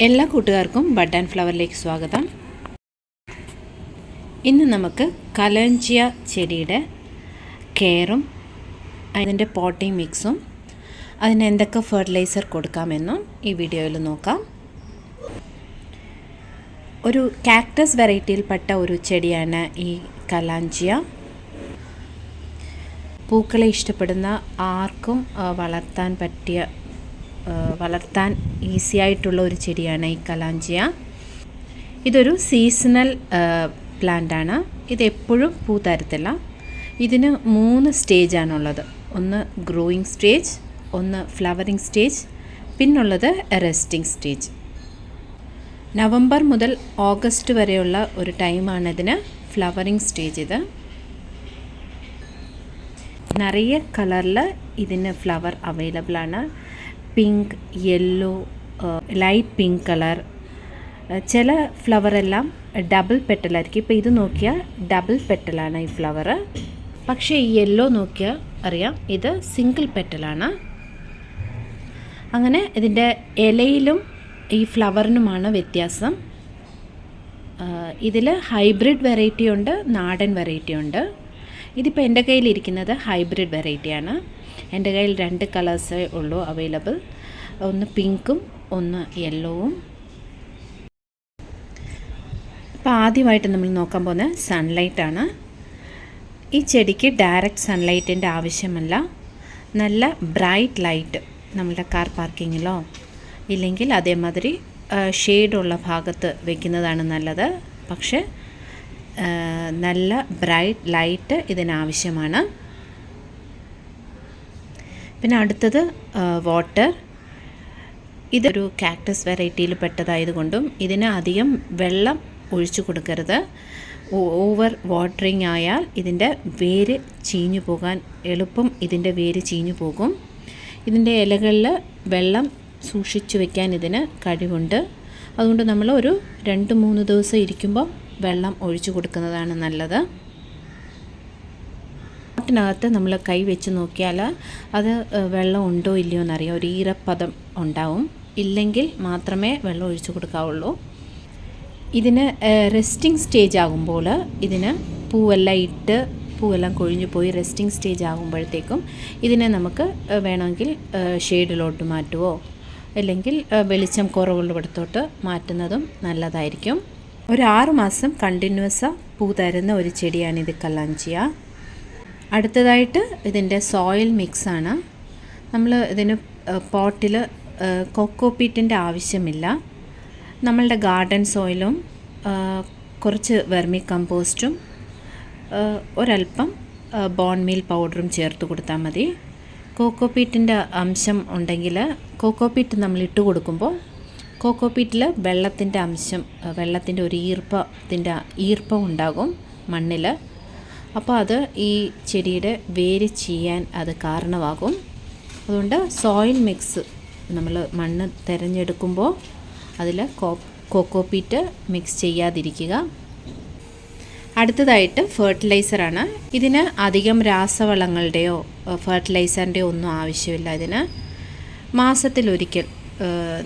എല്ലാ കൂട്ടുകാർക്കും bud and ഫ്ലവറിലേക്ക് സ്വാഗതം. ഇന്ന് നമുക്ക് കലഞ്ചിയ ചെടിയുടെ കെയറും അതിന്റെ പോട്ടിംഗ് മിക്സും അതിന് എന്തൊക്കെ ഫെർട്ടിലൈസർ കൊടുക്കാമെന്നും ഈ വീഡിയോയിൽ നോക്കാം. ഒരു കാക്ടസ് വെറൈറ്റിയിൽപ്പെട്ട ഒരു ചെടിയാണ് ഈ കലാഞ്ചിയ. പൂക്കളെ ഇഷ്ടപ്പെടുന്ന ആർക്കും വളർത്താൻ പറ്റിയ വളർത്താൻ ഈസി ആയിട്ടുള്ള ഒരു ചെടിയാണ് ഈ കലാഞ്ചിയ. ഇതൊരു സീസണൽ പ്ലാന്റാണ് ആണ്. ഇത് എപ്പോഴും പൂ തരത്തില്ല. ഇതിന് മൂന്ന് സ്റ്റേജാണുള്ളത് ഒന്ന് ഗ്രോയിങ് സ്റ്റേജ് ഒന്ന് ഫ്ലവറിങ് സ്റ്റേജ് പിന്നുള്ളത് റെസ്റ്റിംഗ് സ്റ്റേജ് നവംബർ മുതൽ ഓഗസ്റ്റ് വരെയുള്ള ഒരു ടൈമാണ് ഇതിന് ഫ്ലവറിങ് സ്റ്റേജ് ഇത്. നിറയെ കളറിൽ ഇതിന് ഫ്ലവർ അവൈലബിൾ ആണ്. Pink yellow light pink colour ചില ഫ്ലവർ എല്ലാം ഡബിൾ പെറ്റലായിരിക്കും ഇപ്പോൾ ഇത് നോക്കിയാൽ ഡബിൾ പെറ്റലാണ് ഈ ഫ്ലവർ പക്ഷേ ഈ യെല്ലോ നോക്കിയാൽ അറിയാം ഇത് സിംഗിൾ പെറ്റലാണ് അങ്ങനെ ഇതിന്റെ ഇലയിലും ഈ ഫ്ലവറിനുമാണ് വ്യത്യാസം. ഇതിൽ ഹൈബ്രിഡ് വെറൈറ്റി ഉണ്ട് നാടൻ വെറൈറ്റി ഉണ്ട്. ഇതിപ്പോൾ എന്റെ കയ്യിലിരിക്കുന്നത് ഹൈബ്രിഡ് വെറൈറ്റിയാണ് എന്റെ കയ്യിൽ രണ്ട് കളേഴ്സേ ഉള്ളൂ അവൈലബിൾ. ഒന്ന് പിങ്കും ഒന്ന് യെല്ലോവും. അപ്പോൾ ആദ്യമായിട്ട് നമ്മൾ നോക്കാൻ പോകുന്നത് സൺലൈറ്റാണ് ഈ ചെടിക്ക് ഡയറക്റ്റ് സൺലൈറ്റിന്റെ ആവശ്യമല്ല. നല്ല ബ്രൈറ്റ് ലൈറ്റ് നമ്മളുടെ കാർ പാർക്കിങ്ങിലോ ഇല്ലെങ്കിൽ അതേമാതിരി ഷെയ്ഡുള്ള ഭാഗത്ത് വെക്കുന്നതാണ് നല്ലത്. പക്ഷേ നല്ല ബ്രൈറ്റ് ലൈറ്റ് ഇതിനാവശ്യമാണ്. പിന്നെ അടുത്തത് വാട്ടർ ഇതൊരു കാക്ടസ് വെറൈറ്റിയിൽ പെട്ടതായതുകൊണ്ടും ഇതിന് അധികം വെള്ളം ഒഴിച്ചു കൊടുക്കരുത്. ഓവർ വാട്ടറിങ് ആയാൽ ഇതിന്റെ വേര് ചീഞ്ഞു പോകാൻ എളുപ്പം ഇതിന്റെ വേര് ചീഞ്ഞു പോകും. ഇതിന്റെ ഇലകളിൽ വെള്ളം സൂക്ഷിച്ചു വയ്ക്കാൻ ഇതിന് കഴിവുണ്ട്. അതുകൊണ്ട് നമ്മൾ ഒരു രണ്ട് മൂന്ന് ദിവസം ഇരിക്കുമ്പോൾ വെള്ളം ഒഴിച്ചു കൊടുക്കുന്നതാണ് നല്ലത്. പോട്ടിനകത്ത് നമ്മൾ കൈ വെച്ച് നോക്കിയാൽ അത് വെള്ളം ഉണ്ടോ ഇല്ലയോ എന്നറിയാം. ഒരു ഈറപ്പദം ഉണ്ടാവും. ഇല്ലെങ്കിൽ മാത്രമേ വെള്ളം ഒഴിച്ചു കൊടുക്കാവുള്ളൂ. ഇതിന് റെസ്റ്റിംഗ് സ്റ്റേജ് ആകുമ്പോൾ ഇതിന് പൂവെല്ലാം ഇട്ട് പൂവെല്ലാം കൊഴിഞ്ഞു പോയി റെസ്റ്റിംഗ് സ്റ്റേജ് ആകുമ്പോഴത്തേക്കും ഇതിനെ നമുക്ക് വേണമെങ്കിൽ ഷെയ്ഡിലോട്ട് മാറ്റുമോ അല്ലെങ്കിൽ വെളിച്ചം കുറവുള്ളിടത്തോട്ട് മാറ്റുന്നതും നല്ലതായിരിക്കും. ഒരു ആറ് മാസം കണ്ടിന്യൂസ് പൂ തരുന്ന ഒരു ചെടിയാണ് ഇത് കല്ലാഞ്ചിയ അടുത്തതായിട്ട് ഇതിന്റെ സോയിൽ മിക്സാണ്. നമ്മൾ ഇതിന് പോട്ടിൽ കൊക്കോ പീറ്റിന്റെ ആവശ്യമില്ല. നമ്മളുടെ ഗാർഡൻ സോയിലും കുറച്ച് വെർമി കമ്പോസ്റ്റും ഒരല്പം ബോൺ മീൽ പൗഡറും ചേർത്ത് കൊടുത്താൽ മതി. കോക്കോ പീറ്റിന്റെ അംശം ഉണ്ടെങ്കിൽ കോക്കോ പീറ്റ് നമ്മൾ ഇട്ട് കൊടുക്കുമ്പോൾ കോക്കോ പീറ്റിൽ വെള്ളത്തിന്റെ അംശം വെള്ളത്തിന്റെ ഒരു ഈർപ്പത്തിന്റെ ഈർപ്പം ഉണ്ടാകും മണ്ണിൽ അപ്പോൾ അത് ഈ ചെടിയുടെ വേര് ചെയ്യാൻ അത് കാരണമാകും. അതുകൊണ്ട് സോയിൽ മിക്സ് നമ്മൾ മണ്ണ് തിരഞ്ഞെടുക്കുമ്പോൾ അതിൽ കോ കോക്കോപീറ്റ് മിക്സ് ചെയ്യാതിരിക്കുക. അടുത്തതായിട്ട് ഫെർട്ടിലൈസറാണ്. ഇതിന് അധികം രാസവളങ്ങളുടെയോ ഫെർട്ടിലൈസറിന്റെയോ ഒന്നും ആവശ്യമില്ല ഇതിന്. മാസത്തിലൊരിക്കൽ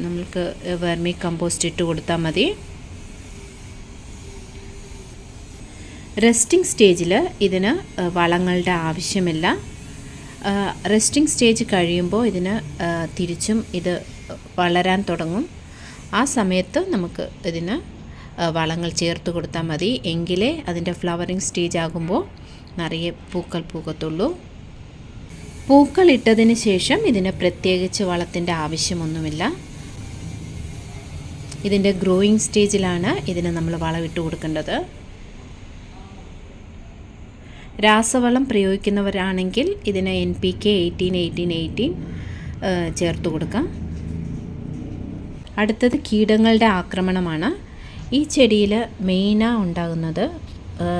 നമ്മൾക്ക് വെർമി കമ്പോസ്റ്റ് ഇട്ട് കൊടുത്താൽ മതി. റെസ്റ്റിംഗ് സ്റ്റേജിൽ ഇതിന് വളങ്ങളുടെ ആവശ്യമില്ല. റെസ്റ്റിംഗ് സ്റ്റേജ് കഴിയുമ്പോൾ ഇതിന് തിരിച്ചും ഇത് വളരാൻ തുടങ്ങും. ആ സമയത്ത് നമുക്ക് ഇതിന് വളങ്ങൾ ചേർത്ത് കൊടുത്താൽ മതി. എങ്കിലേ അതിന്റെ ഫ്ലവറിങ് സ്റ്റേജ് ആകുമ്പോൾ നിറയെ പൂക്കൾ പൂക്കത്തുള്ളൂ. പൂക്കൾ ഇട്ടതിന് ശേഷം ഇതിന് പ്രത്യേകിച്ച് വളത്തിന്റെ ആവശ്യമൊന്നുമില്ല. ഇതിന്റെ ഗ്രോയിങ് സ്റ്റേജിലാണ് ഇതിന് നമ്മൾ വളമിട്ട് കൊടുക്കേണ്ടത്. രാസവളം പ്രയോഗിക്കുന്നവരാണെങ്കിൽ ഇതിന് N P K eighteen eighteen eighteen ചേർത്ത് കൊടുക്കാം. അടുത്തത് കീടങ്ങളുടെ ആക്രമണമാണ്. ഈ ചെടിയിൽ മെയിനാണ് ഉണ്ടാകുന്നത്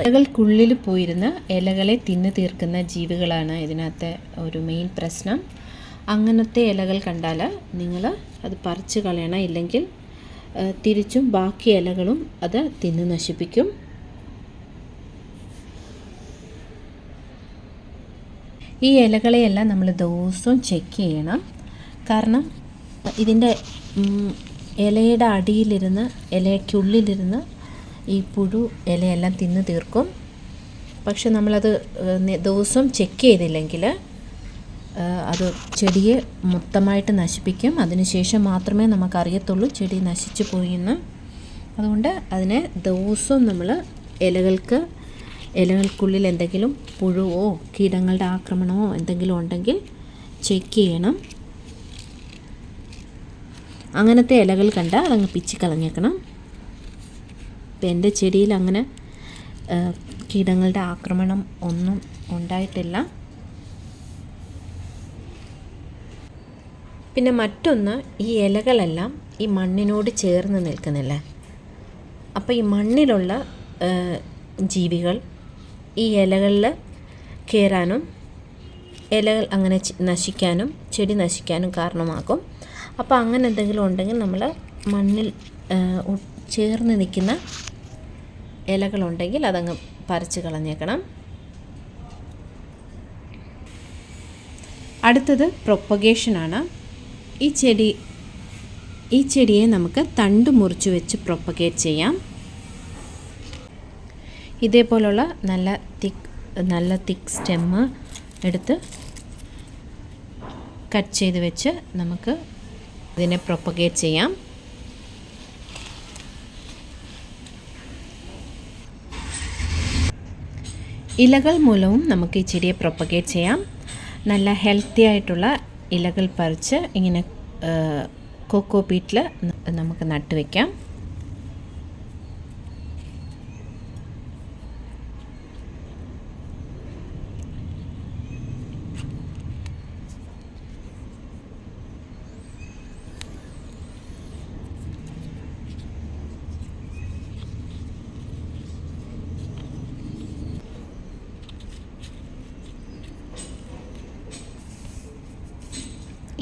ഇലകൾക്കുള്ളിൽ പോയിരുന്ന് ഇലകളെ തിന്നു തീർക്കുന്ന ജീവികളാണ് ഇതിനകത്തെ ഒരു മെയിൻ പ്രശ്നം. അങ്ങനത്തെ ഇലകൾ കണ്ടാൽ നിങ്ങൾ അത് പറിച്ച് കളയണം. ഇല്ലെങ്കിൽ തിരിച്ചും ബാക്കി ഇലകളും അത് തിന്ന് നശിപ്പിക്കും. ഈ ഇലകളെയെല്ലാം നമ്മൾ ദിവസവും ചെക്ക് ചെയ്യണം. കാരണം ഇതിന്റെ ഇലയുടെ അടിയിലിരുന്ന് ഇലയ്ക്കുള്ളിലിരുന്ന് ഈ പുഴു ഇലയെല്ലാം തിന്ന് തീർക്കും. പക്ഷെ നമ്മളത് ദിവസവും ചെക്ക് ചെയ്തില്ലെങ്കിൽ അത് ചെടിയെ മൊത്തമായിട്ട് നശിപ്പിക്കും. അതിനുശേഷം മാത്രമേ നമുക്കറിയത്തുള്ളൂ ചെടി നശിച്ചു പോയിന്ന് അതുകൊണ്ട് അതിനെ ദിവസവും നമ്മൾ ഇലകൾക്ക് ഇലകൾക്കുള്ളിൽ എന്തെങ്കിലും പുഴുവോ കീടങ്ങളുടെ ആക്രമണമോ എന്തെങ്കിലും ഉണ്ടെങ്കിൽ ചെക്ക് ചെയ്യണം. അങ്ങനത്തെ ഇലകൾ കണ്ടാൽ അതങ്ങ് പിച്ചി കളഞ്ഞേക്കണം. ഇപ്പം എന്റെ ചെടിയിൽ അങ്ങനെ കീടങ്ങളുടെ ആക്രമണം ഒന്നും ഉണ്ടായിട്ടില്ല. പിന്നെ മറ്റൊന്ന് ഈ ഇലകളെല്ലാം ഈ മണ്ണിനോട് ചേർന്ന് നിൽക്കുന്നില്ലേ? അപ്പോൾ ഈ മണ്ണിലുള്ള ജീവികൾ ഈ ഇലകളിൽ കയറാനും ഇലകൾ അങ്ങനെ നശിക്കാനും ചെടി നശിക്കാനും കാരണമാകും. അപ്പോൾ അങ്ങനെ എന്തെങ്കിലും ഉണ്ടെങ്കിൽ നമ്മൾ മണ്ണിൽ ചേർന്ന് നിൽക്കുന്ന ഇലകളുണ്ടെങ്കിൽ അതങ്ങ് പറിച്ച് കളഞ്ഞേക്കണം. അടുത്തത് പ്രൊപ്പഗേഷനാണ് ഈ ചെടി ഈ ചെടിയെ നമുക്ക് തണ്ട് മുറിച്ച് വെച്ച് പ്രൊപ്പഗേറ്റ് ചെയ്യാം. ഇതേപോലുള്ള നല്ല തിക്ക് നല്ല തിക്ക് സ്റ്റെമ്മ് എടുത്ത് കട്ട് ചെയ്ത് വെച്ച് നമുക്ക് ഇതിനെ പ്രൊപ്പഗേറ്റ് ചെയ്യാം. ഇലകൾ മൂലവും നമുക്ക് ഈ ചെടിയെ പ്രൊപ്പഗേറ്റ് ചെയ്യാം. നല്ല ഹെൽത്തി ആയിട്ടുള്ള ഇലകൾ പറിച്ച് ഇങ്ങനെ കൊക്കോ പീറ്റിൽ നമുക്ക് നട്ടുവെക്കാം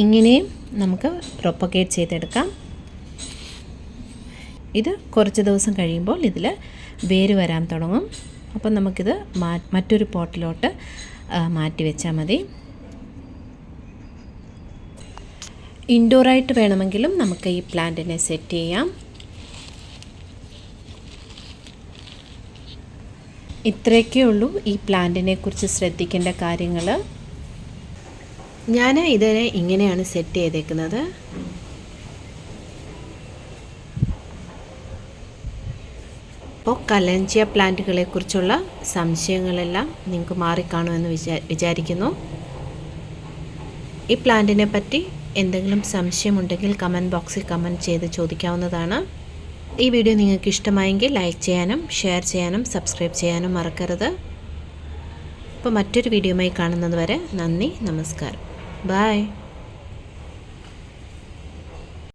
ഇങ്ങനെയും നമുക്ക് പ്രൊപ്പഗേറ്റ് ചെയ്തെടുക്കാം. ഇത് കുറച്ച് ദിവസം കഴിയുമ്പോൾ ഇതിൽ വേര് വരാൻ തുടങ്ങും. അപ്പം നമുക്കിത് മറ്റൊരു പോട്ടിലോട്ട് മാറ്റി വെച്ചാൽ മതി. ഇൻഡോറായിട്ട് വേണമെങ്കിലും നമുക്ക് ഈ പ്ലാന്റിനെ സെറ്റ് ചെയ്യാം. ഇത്രയൊക്കെ ഉള്ളൂ ഈ പ്ലാന്റിനെ കുറിച്ച് ശ്രദ്ധിക്കേണ്ട കാര്യങ്ങൾ ഞാൻ ഇതിനെ ഇങ്ങനെയാണ് സെറ്റ് ചെയ്തേക്കുന്നത്. അപ്പോൾ കലഞ്ചിയ പ്ലാന്റുകളെ കുറിച്ചുള്ള സംശയങ്ങളെല്ലാം നിങ്ങൾക്ക് മാറിക്കാണുമെന്ന് വിചാ വിചാരിക്കുന്നു. ഈ പ്ലാന്റിനെ പറ്റി എന്തെങ്കിലും സംശയമുണ്ടെങ്കിൽ കമന്റ് ബോക്സിൽ കമന്റ് ചെയ്ത് ചോദിക്കാവുന്നതാണ്. ഈ വീഡിയോ നിങ്ങൾക്ക് ഇഷ്ടമായെങ്കിൽ ലൈക്ക് ചെയ്യാനും ഷെയർ ചെയ്യാനും സബ്സ്ക്രൈബ് ചെയ്യാനും മറക്കരുത്. അപ്പോൾ മറ്റൊരു വീഡിയോയുമായി കാണുന്നത് വരെ നന്ദി നമസ്കാരം. Bye!